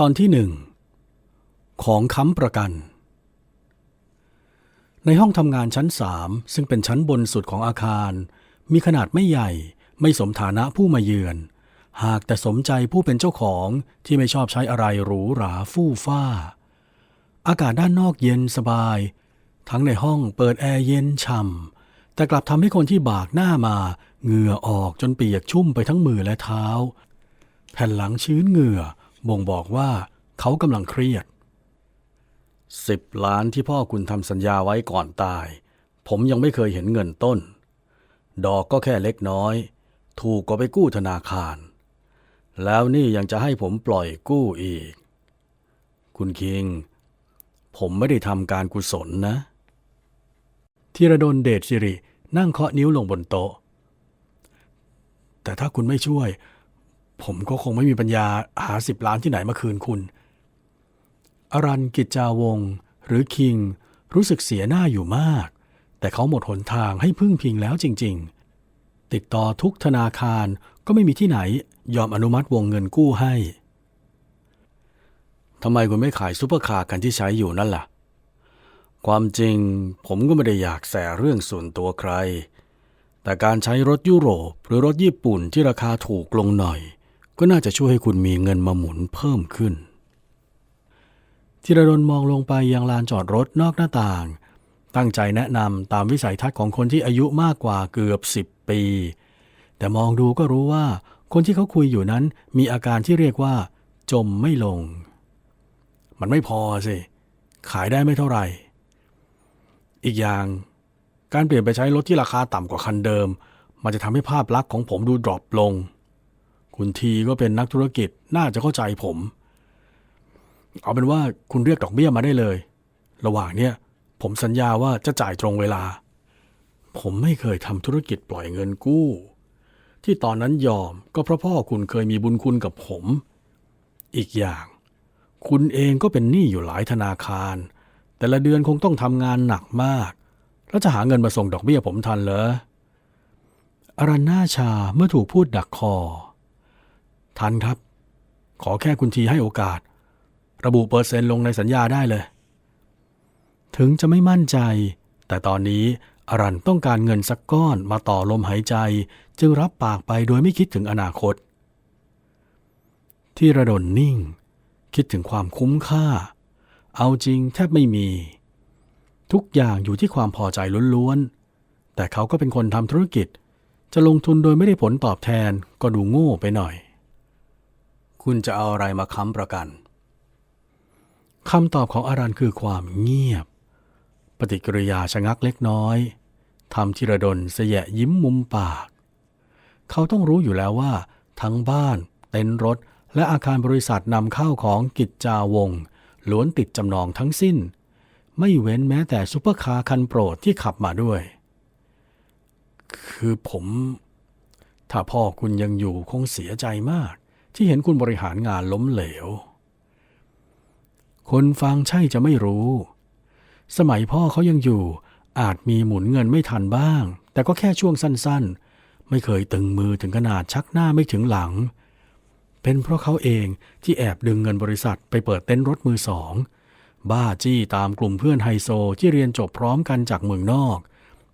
ตอนที่หนึ่งของค้ำประกัน ในห้องทำงานชั้นสามซึ่งเป็นชั้นบนสุดของอาคาร มีขนาดไม่ใหญ่ไม่สมฐานะผู้มาเยือน หากแต่สมใจผู้เป็นเจ้าของที่ไม่ชอบใช้อะไรหรูหราฟู่ฟ้า อากาศด้านนอกเย็นสบาย ทั้งในห้องเปิดแอร์เย็นฉ่ำแต่กลับทำให้คนที่บากหน้ามาเหงื่อออกจนเปียกชุ่มไปทั้งมือและเท้า แผ่นหลังชื้นเหงื่อ บ่งบอกว่าเขากำลังเครียดสิบล้านที่พ่อคุณทำสัญญาไว้ก่อนตาย ผมยังไม่เคยเห็นเงินต้น ดอกก็แค่เล็กน้อย ถูกก็ไปกู้ธนาคาร แล้วนี่ยังจะให้ผมปล่อยกู้อีก คุณคิง ผมไม่ได้ทำการกุศลนะธีรดลเดชสิรินั่งเคาะนิ้วลงบนโต๊ะ แต่ถ้าคุณไม่ช่วย ผมก็คงไม่มีปัญญาหาสิบล้านที่ไหนมาคืนคุณ อรันกิจจาวง หรือคิง รู้สึกเสียหน้าอยู่มาก แต่เขาหมดหนทางให้พึ่งพิงแล้วจริง ๆ ติดต่อทุกธนาคารก็ไม่มีที่ไหนยอมอนุมัติวงเงินกู้ให้ทำไมคุณไม่ขายซุปเปอร์คาร์กันที่ใช้อยู่นั่นล่ะ ความจริงผมก็ไม่ได้อยากแสเรื่องส่วนตัวใคร แต่การใช้รถยุโรปหรือรถญี่ปุ่นที่ราคาถูกลงหน่อย ก็น่าจะช่วยให้คุณมีเงินมาหมุนเพิ่มขึ้นธีรดลมองลงไปยังลานจอดรถนอกหน้าต่าง ตั้งใจแนะนำตามวิสัยทัศน์ของคนที่อายุมากกว่าเกือบสิบปี แต่มองดูก็รู้ว่า คนที่เขาคุยอยู่นั้นมีอาการที่เรียกว่า จมไม่ลง มันไม่พอสิ ขายได้ไม่เท่าไหร่ อีกอย่าง การเปลี่ยนไปใช้รถที่ราคาต่ำกว่าคันเดิม มันจะทำให้ภาพลักษณ์ของผมดูดรอปลง คุณทีก็เป็นนักธุรกิจน่าจะเข้าใจผม เอาเป็นว่าคุณเรียกดอกเบี้ยมาได้เลย ระหว่างเนี้ยผมสัญญาว่าจะจ่ายตรงเวลา ผมไม่เคยทำธุรกิจปล่อยเงินกู้ ที่ตอนนั้นยอมก็เพราะพ่อคุณเคยมีบุญคุณกับผม อีกอย่าง คุณเองก็เป็นหนี้อยู่หลายธนาคาร แต่ละเดือนคงต้องทำงานหนักมาก แล้วจะหาเงินมาส่งดอกเบี้ยผมทันเหรออรันนาชาเมื่อถูกพูดดักคอ ทันครับ ขอแค่คุณทีให้โอกาส ระบุเปอร์เซ็นต์ลงในสัญญาได้เลย ถึงจะไม่มั่นใจ แต่ตอนนี้อรันต้องการเงินสักก้อนมาต่อลมหายใจ จึงรับปากไปโดยไม่คิดถึงอนาคต ที่ระดนนิ่ง คิดถึงความคุ้มค่า เอาจริงแทบไม่มี ทุกอย่างอยู่ที่ความพอใจล้วนๆ แต่เขาก็เป็นคนทำธุรกิจ จะลงทุนโดยไม่ได้ผลตอบแทนก็ดูโง่ไปหน่อย คุณจะเอาอะไรมาค้ำประกันคำตอบของอารันคือความเงียบ ปฏิกิริยาชะงักเล็กน้อยทำธีรดลเสยะยิ้มมุมปาก เขาต้องรู้อยู่แล้วว่า ทั้งบ้าน เต็นท์รถ และอาคารบริษัทนำเข้าของกิจจาวงล้วนติดจำนองทั้งสิ้น ไม่เว้นแม้แต่ซุปเปอร์คาร์คันโปรดที่ขับมาด้วย คือผม ถ้าพ่อคุณยังอยู่คงเสียใจมาก ที่เห็นคุณบริหารงานล้มเหลว คนฟังใช่จะไม่รู้ สมัยพ่อเขายังอยู่อาจมีหมุนเงินไม่ทันบ้าง แต่ก็แค่ช่วงสั้นๆ ไม่เคยตึงมือถึงขนาดชักหน้าไม่ถึงหลัง เป็นเพราะเขาเองที่แอบดึงเงินบริษัทไปเปิดเต็นท์รถมือสอง บ้าจี้ตามกลุ่มเพื่อนไฮโซที่เรียนจบพร้อมกันจากเมืองนอก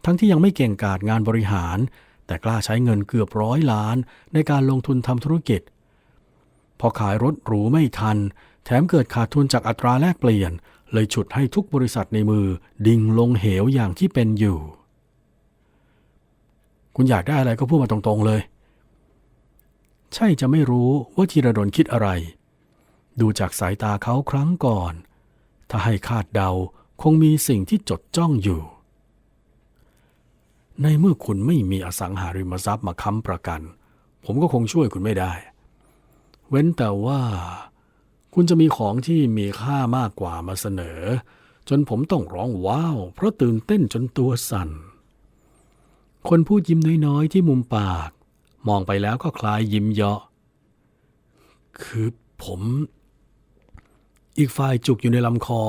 ทั้งที่ยังไม่เก่งกาจงานบริหาร แต่กล้าใช้เงินเกือบร้อยล้านในการลงทุนทำธุรกิจ พอขายรถหรูไม่ทัน แถมเกิดขาดทุนจากอัตราแลกเปลี่ยน เลยฉุดให้ทุกบริษัทในมือดิ่งลงเหวอย่างที่เป็นอยู่ คุณอยากได้อะไรก็พูดมาตรงๆเลย ใช่จะไม่รู้ว่าธีรดลคิดอะไร ดูจากสายตาเขาครั้งก่อน ถ้าให้คาดเดาคงมีสิ่งที่จดจ้องอยู่ ในเมื่อคุณไม่มีอสังหาริมทรัพย์มาค้ำประกัน ผมก็คงช่วยคุณไม่ได้ เว้นแต่ว่า คุณจะมีของที่มีค่ามากกว่ามาเสนอ จนผมต้องร้องว้าว เพราะตื่นเต้นจนตัวสั่น คนพูดยิ้มน้อยๆ ที่มุมปาก มองไปแล้วก็คล้ายยิ้มเยาะ คือผม อีกฝ่ายจุกอยู่ในลำคอ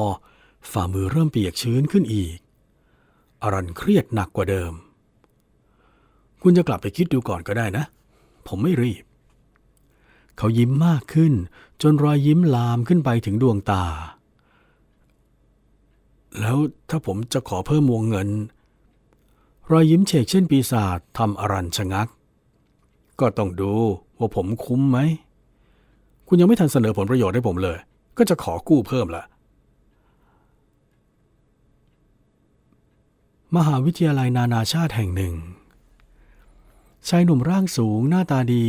ฝ่ามือเริ่มเปียกชื้นขึ้นอีก อรันเครียดหนักกว่าเดิม คุณจะกลับไปคิดดูก่อนก็ได้นะ ผมไม่รีบ เขายิ้มมากขึ้น จนรอยยิ้มลามขึ้นไปถึงดวงตา แล้วถ้าผมจะขอเพิ่มวงเงิน รอยยิ้มเฉกเช่นปีศาจทำอรันชะงัก ก็ต้องดูว่าผมคุ้มไหม คุณยังไม่ทันเสนอผลประโยชน์ให้ผมเลย ก็จะขอกู้เพิ่มละมหาวิทยาลัยนานาชาติแห่งหนึ่งชายหนุ่มร่างสูงหน้าตาดี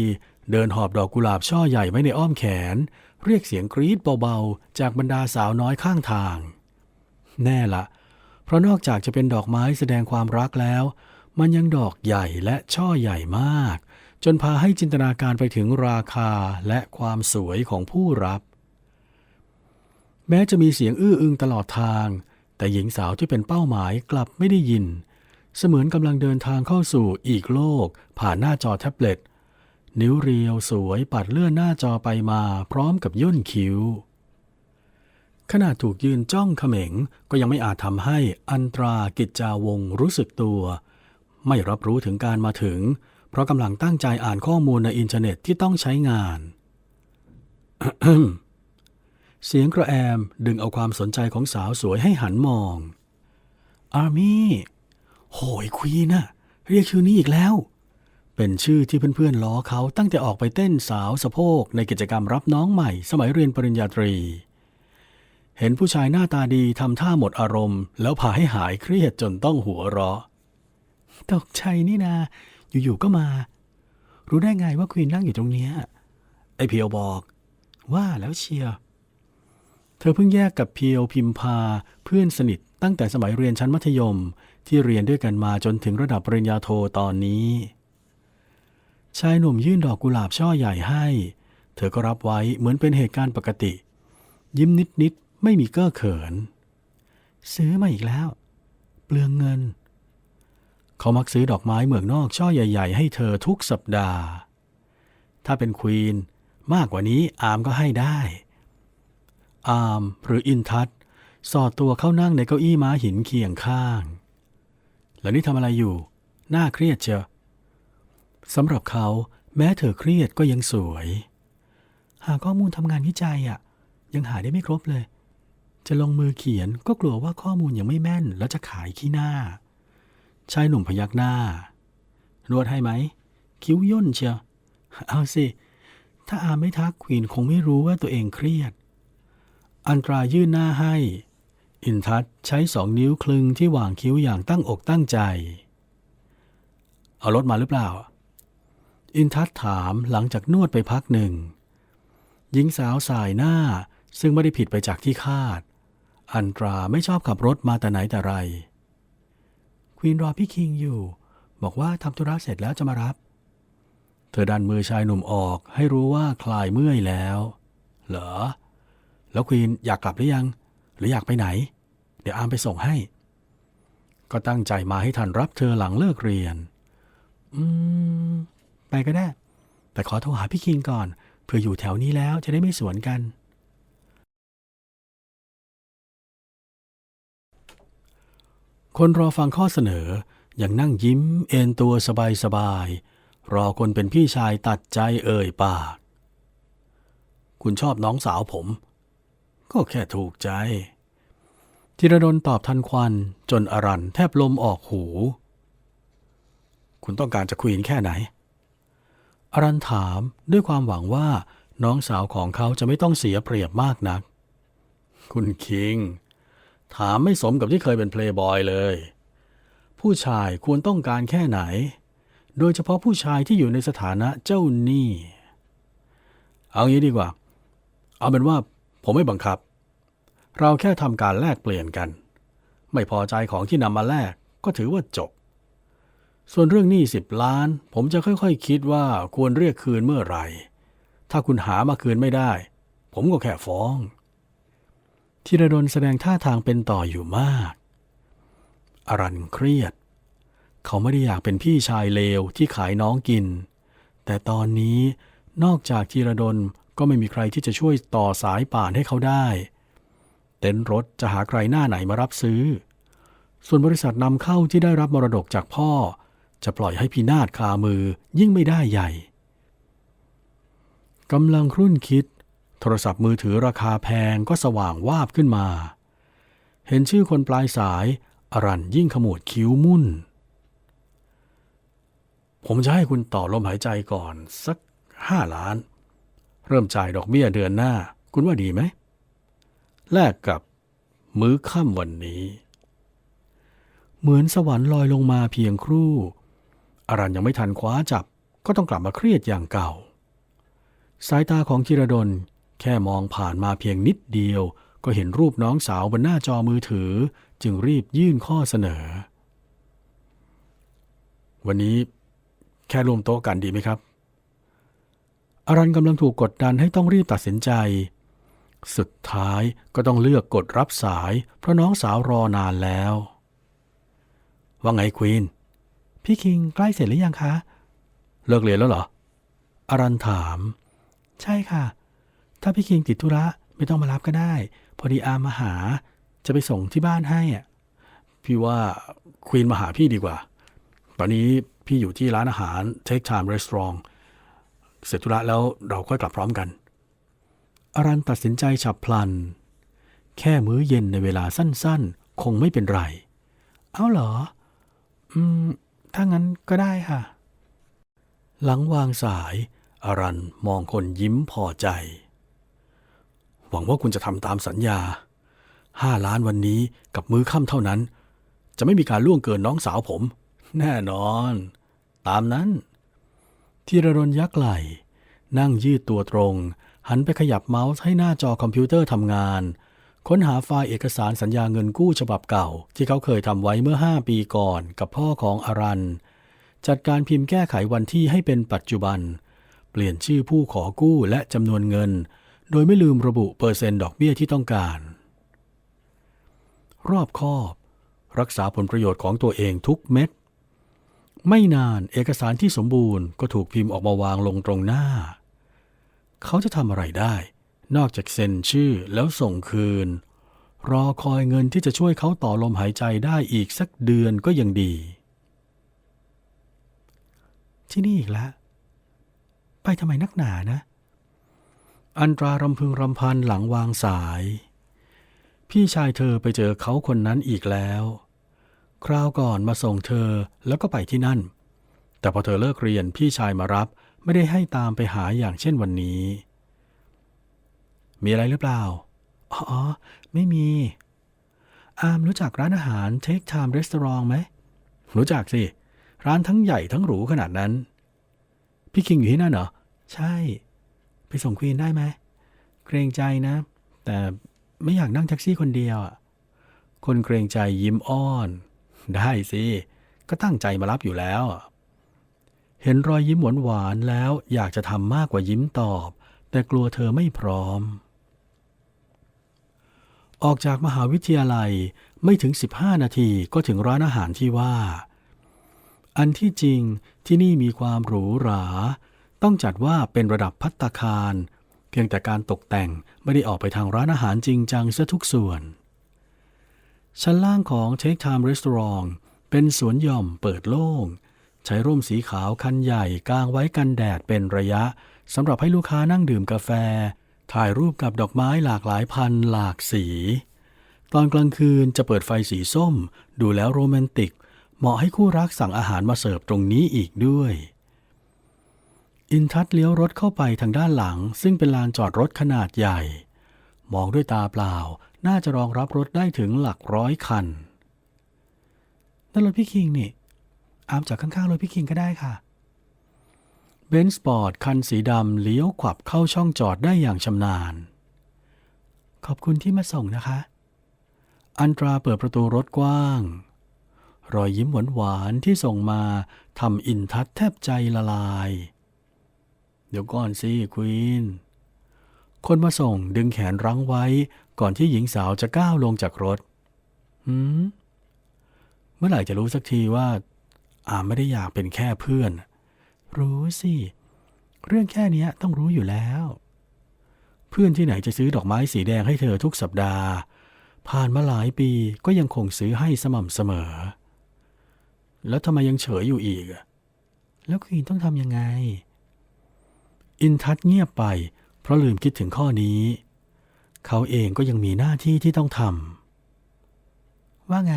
เดินหอบดอกกุหลาบช่อใหญ่ไว้ในอ้อมแขน เรียกเสียงกรี๊ดเบาๆ จากบรรดาสาวน้อยข้างทาง แน่ละ เพราะนอกจากจะเป็นดอกไม้แสดงความรักแล้ว มันยังดอกใหญ่และช่อใหญ่มาก จนพาให้จินตนาการไปถึงราคาและความสวยของผู้รับ แม้จะมีเสียงอื้ออึงตลอดทาง แต่หญิงสาวที่เป็นเป้าหมายกลับไม่ได้ยิน เสมือนกำลังเดินทางเข้าสู่อีกโลก ผ่านหน้าจอแท็บเล็ต นิ้วเรียวสวยปัดเลื่อนหน้าจอไปมาพร้อมกับย่นคิ้ว ขณะถูกยืนจ้องเขม็งก็ยังไม่อาจทำให้อันตรากิจจาวงรู้สึกตัว ไม่รับรู้ถึงการมาถึง เพราะกำลังตั้งใจอ่านข้อมูลในอินเทอร์เน็ตที่ต้องใช้งาน เสียงกระแอมดึงเอาความสนใจของสาวสวยให้หันมอง อาร์มี่ โหยควีนน่ะเรียกชื่อนี้อีกแล้ว เป็นชื่อที่เพื่อนๆล้อเขาตั้งแต่ออกไปเต้นสาวสะโพกในกิจกรรมรับน้องใหม่ สมัยเรียนปริญญาตรี เห็นผู้ชายหน้าตาดีทำท่าหมดอารมณ์ แล้วพาให้หายเครียดจนต้องหัวเราะ ตกใจนี่นา อยู่ๆก็มา รู้ได้ไงว่าควีนนั่งอยู่ตรงเนี้ย ไอเพียวบอก ว่าแล้วเชียร์เธอเพิ่งแยกกับเพียวพิมพาเพื่อนสนิทตั้งแต่สมัยเรียนชั้นมัธยมที่เรียนด้วยกันมาจนถึงระดับปริญญาโทตอนนี้ ชายหนุ่มยื่นดอกกุหลาบช่อใหญ่ให้ เธอก็รับไว้เหมือนเป็นเหตุการณ์ปกติ ยิ้มนิดๆ ไม่มีเก้อเขิน ซื้อมาอีกแล้ว เปลืองเงิน เขามักซื้อดอกไม้เมืองนอกช่อใหญ่ ๆ ให้เธอทุกสัปดาห์ ถ้าเป็นควีนมากกว่านี้อามก็ให้ได้ อามหรืออินทัศสอดตัวเข้านั่งในเก้าอี้ม้าหินเคียงข้าง แล้วนี่ทำอะไรอยู่ น่าเครียดเชียว สำหรับเขาแม้เธอเครียดก็ยังสวย หาข้อมูลทำงานวิจัยอะยังหาได้ไม่ครบเลย จะลงมือเขียนก็กลัวว่าข้อมูลยังไม่แม่น แล้วจะขายขี้หน้า ชายหนุ่มพยักหน้านวดให้ไหม คิ้วย่นเชียวเอาสิ ถ้าอาไม่ทักควีนคงไม่รู้ว่าตัวเองเครียด อันตรายื่นหน้าให้ อินทัศใช้สองนิ้วคลึงที่วางคิ้วอย่างตั้งอกตั้งใจ เอารถมาหรือเปล่า อินทัศน์ถามหลังจากนวดไปพักหนึ่ง หญิงสาวสายหน้าซึ่งไม่ได้ผิดไปจากที่คาด อันตราไม่ชอบขับรถมาแต่ไหนแต่ไร ควีนรอพี่คิงอยู่ บอกว่าทำธุระเสร็จแล้วจะมารับ เธอดันมือชายหนุ่มออกให้รู้ว่าคลายเมื่อยแล้ว เหรอ แล้วควีนอยากกลับหรือยัง หรืออยากไปไหน เดี๋ยวอามไปส่งให้ ก็ตั้งใจมาให้ทันรับเธอหลังเลิกเรียน อืม ไปก็ได้ แต่ขอโทรหาพี่คิงก่อนเพื่ออยู่แถวนี้แล้วจะได้ไม่สวนกัน คนรอฟังข้อเสนอยังนั่งยิ้มเอนตัวสบายๆรอคนเป็นพี่ชายตัดใจเอ่ยปาก คุณชอบน้องสาวผม ก็แค่ถูกใจธีรดลตอบทันควันจนอรันแทบลมออกหู คุณต้องการจะคุยแค่ไหน อรันถามด้วยความหวังว่าน้องสาวของเขาจะไม่ต้องเสียเปรียบมากนัก คุณคิง ถามไม่สมกับที่เคยเป็นเพลย์บอยเลย ผู้ชายควรต้องการแค่ไหน โดยเฉพาะผู้ชายที่อยู่ในสถานะเจ้าหนี้ เอางี้ดีกว่า เอาเป็นว่าผมไม่บังคับ เราแค่ทำการแลกเปลี่ยนกัน ไม่พอใจของที่นำมาแลกก็ถือว่าจบ ส่วนเรื่องหนี้สิบล้าน ผมจะค่อยๆคคิดว่าควรเรียกคืนเมื่อไหร่ ถ้าคุณหามาคืนไม่ได้ ผมก็แค่ฟ้องธีรดลแสดงท่าทางเป็นต่ออยู่มาก อรันเครียด เขาไม่ได้อยากเป็นพี่ชายเลวที่ขายน้องกิน แต่ตอนนี้นอกจากธีรดลก็ไม่มีใครที่จะช่วยต่อสายป่านให้เขาได้ เต็นท์รถจะหาใครหน้าไหนมารับซื้อ ส่วนบริษัทนำเข้าที่ได้รับมรดกจากพ่อ จะปล่อยให้พินาศคามือยิ่งไม่ได้ใหญ่กำลังครุ่นคิด โทรศัพท์มือถือราคาแพงก็สว่างวาบขึ้นมา เห็นชื่อคนปลายสาย อรันยิ่งขมวดคิ้วมุ่น ผมจะให้คุณต่อลมหายใจก่อนสักห้าล้าน เริ่มจ่ายดอกเบี้ยเดือนหน้า คุณว่าดีไหม แลกกับมื้อค่ำวันนี้ เหมือนสวรรค์ลอยลงมาเพียงครู่ อรันยังไม่ทันคว้าจับก็ต้องกลับมาเครียดอย่างเก่า สายตาของธีรดลแค่มองผ่านมาเพียงนิดเดียว ก็เห็นรูปน้องสาวบนหน้าจอมือถือ จึงรีบยื่นข้อเสนอ วันนี้แค่รวมโต๊ะกันดีไหมครับอรันกำลังถูกกดดันให้ต้องรีบตัดสินใจ สุดท้ายก็ต้องเลือกกดรับสาย เพราะน้องสาวรอนานแล้ว ว่าไงควีน พี่คิงใกล้เสร็จหรือยังคะ เลิกเรียนแล้วเหรอ อรันถาม ใช่ค่ะ ถ้าพี่คิงติดธุระไม่ต้องมารับก็ได้ พอดีอามมาหา จะไปส่งที่บ้านให้อะ พี่ว่าควีนมาหาพี่ดีกว่า ตอนนี้พี่อยู่ที่ร้านอาหาร Take Time Restaurant เสร็จธุระแล้วเราค่อยกลับพร้อมกัน อรันตัดสินใจฉับพลัน แค่มื้อเย็นในเวลาสั้นๆ คงไม่เป็นไร เอาเหรอ อืม ถ้างั้นก็ได้ค่ะ หลังวางสายอรันมองคนยิ้มพอใจ หวังว่าคุณจะทำตามสัญญาห้าล้านวันนี้กับมื้อค่ำเท่านั้น จะไม่มีการล่วงเกินน้องสาวผม แน่นอน ตามนั้นธีรดลยักไหล นั่งยืดตัวตรง หันไปขยับเมาส์ให้หน้าจอคอมพิวเตอร์ทำงาน ค้นหาไฟล์เอกสารสัญญาเงินกู้ฉบับเก่า ที่เขาเคยทำไว้เมื่อ 5 ปีก่อนกับพ่อของอารัน จัดการพิมพ์แก้ไขวันที่ให้เป็นปัจจุบัน เปลี่ยนชื่อผู้ขอกู้และจำนวนเงิน โดยไม่ลืมระบุเปอร์เซ็นต์ดอกเบี้ยที่ต้องการ รอบคอบ รักษาผลประโยชน์ของตัวเองทุกเม็ด ไม่นานเอกสารที่สมบูรณ์ก็ถูกพิมพ์ออกมาวางลงตรงหน้า เขาจะทำอะไรได้ นอกจากเซ็นชื่อแล้วส่งคืน รอคอยเงินที่จะช่วยเขาต่อลมหายใจได้อีกสักเดือนก็ยังดี ที่นี่อีกแล้วไปทำไมนักหนานะ อันตรารำพึงรำพันหลังวางสาย พี่ชายเธอไปเจอเขาคนนั้นอีกแล้ว คราวก่อนมาส่งเธอแล้วก็ไปที่นั่น แต่พอเธอเลิกเรียนพี่ชายมารับไม่ได้ให้ตามไปหาอย่างเช่นวันนี้ มีอะไรหรือเปล่า อ๋อ ไม่มี อามรู้จักร้านอาหาร Take Time Restaurant ไหม รู้จักสิ ร้านทั้งใหญ่ทั้งหรูขนาดนั้น พี่คิงอยู่ที่นั่นเหรอ ใช่ ไปส่งควีนได้ไหม เกรงใจนะ แต่ไม่อยากนั่งแท็กซี่คนเดียวอะคนเกรงใจยิ้มอ้อน ได้สิ ก็ตั้งใจมารับอยู่แล้ว เห็นรอยยิ้มหวานๆแล้วอยากจะทำมากกว่ายิ้มตอบ แต่กลัวเธอไม่พร้อม ออกจากมหาวิทยาลัยไม่ถึง 15 นาทีก็ถึงร้านอาหารที่ว่า อันที่จริงที่นี่มีความหรูหรา ต้องจัดว่าเป็นระดับพัตตาคาร เพียงแต่การตกแต่งไม่ได้ออกไปทางร้านอาหารจริงจังซะทุกส่วน ชั้นล่างของ Take Time Restaurant เป็นสวนหย่อมเปิดโล่ง ใช้ร่มสีขาวคันใหญ่กางไว้กันแดดเป็นระยะสำหรับให้ลูกค้านั่งดื่มกาแฟ ถ่ายรูปกับดอกไม้หลากหลายพันหลากสี ตอนกลางคืนจะเปิดไฟสีส้ม ดูแล้วโรแมนติก เหมาะให้คู่รักสั่งอาหารมาเสิร์ฟตรงนี้อีกด้วย อินทัศเลี้ยวรถเข้าไปทางด้านหลัง ซึ่งเป็นลานจอดรถขนาดใหญ่ มองด้วยตาเปล่า น่าจะรองรับรถได้ถึงหลักร้อยคันนั่นรถพี่คิงนี่ อามจากข้างๆรถพี่คิงก็ได้ค่ะ เบนซ์สปอร์ตคันสีดำเลี้ยวขวับเข้าช่องจอดได้อย่างชำนาญ ขอบคุณที่มาส่งนะคะ อันตราเปิดประตูรถกว้าง รอยยิ้มหวานๆที่ส่งมาทำอินทัศแทบใจละลาย เดี๋ยวก่อนสิควีน คนมาส่งดึงแขนรั้งไว้ก่อนที่หญิงสาวจะก้าวลงจากรถ หืม เมื่อไหร่จะรู้สักทีว่าอาไม่ได้อยากเป็นแค่เพื่อน รู้สิ เรื่องแค่นี้ต้องรู้อยู่แล้ว เพื่อนที่ไหนจะซื้อดอกไม้สีแดงให้เธอทุกสัปดาห์ ผ่านมาหลายปีก็ยังคงซื้อให้สม่ำเสมอ แล้วทำไมยังเฉยอยู่อีก แล้วควีนต้องทำยังไง อินทัศเงียบไป เพราะลืมคิดถึงข้อนี้ เขาเองก็ยังมีหน้าที่ที่ต้องทำว่าไง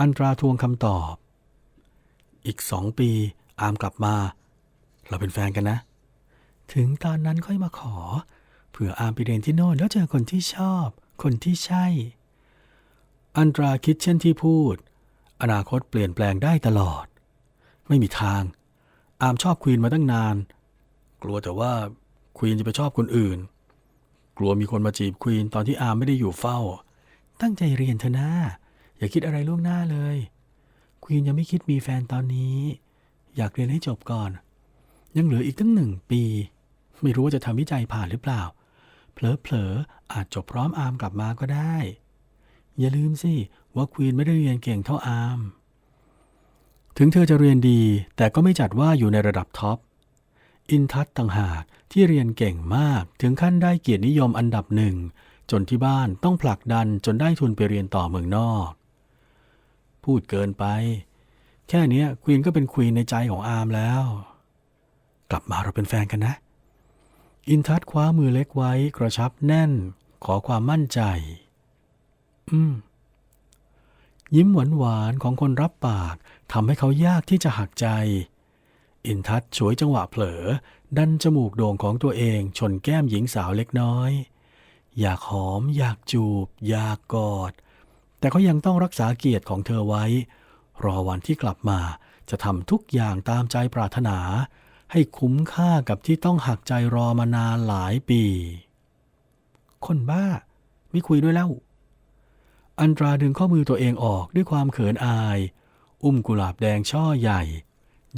อันตราทวงคำตอบ อีกสองปี อามกลับมา เราเป็นแฟนกันนะ ถึงตอนนั้นค่อยมาขอ เผื่ออามไปเรียนที่โน่นแล้วเจอคนที่ชอบ คนที่ใช่ อันตราคิดเช่นที่พูด อนาคตเปลี่ยนแปลงได้ตลอด ไม่มีทาง อามชอบควีนมาตั้งนาน กลัวแต่ว่าควีนจะไปชอบคนอื่น กลัวมีคนมาจีบควีนตอนที่อามไม่ได้อยู่เฝ้า ตั้งใจเรียนเถอะนะอย่าคิดอะไรล่วงหน้าเลย ควีนยังไม่คิดมีแฟนตอนนี้ อยากเรียนให้จบก่อน ยังเหลืออีกตั้งหนึ่งปี ไม่รู้ว่าจะทำวิจัยผ่านหรือเปล่า เผลอๆอาจจบพร้อมอามกลับมาก็ได้ อย่าลืมสิว่าควีนไม่ได้เรียนเก่งเท่าอามถึงเธอจะเรียนดี แต่ก็ไม่จัดว่าอยู่ในระดับท็อป อินทัศต่างหากที่เรียนเก่งมากถึงขั้นได้เกียรตินิยมอันดับหนึ่ง จนที่บ้านต้องผลักดันจนได้ทุนไปเรียนต่อเมืองนอก พูดเกินไป แค่นี้ควีนก็เป็นควีนในใจของอาร์มแล้ว กลับมาเราเป็นแฟนกันนะ อินทัศคว้ามือเล็กไว้กระชับแน่น ขอความมั่นใจ อืม ยิ้มหวานหวานของคนรับปากทำให้เขายากที่จะหักใจ อินทัศน์ฉวยจังหวะเผลอ ดันจมูกโด่งของตัวเองชนแก้มหญิงสาวเล็กน้อย อยากหอม อยากจูบ อยากกอด แต่เขายังต้องรักษาเกียรติของเธอไว้ รอวันที่กลับมาจะทำทุกอย่างตามใจปรารถนา ให้คุ้มค่ากับที่ต้องหักใจรอมานานหลายปี คนบ้า ไม่คุยด้วยแล้ว อันตราดึงข้อมือตัวเองออกด้วยความเขินอาย อุ้มกุหลาบแดงช่อใหญ่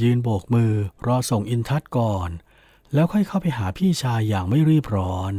ยืนโบกมือรอส่งอินทัศก่อน แล้วค่อยเข้าไปหาพี่ชายอย่างไม่รีบร้อน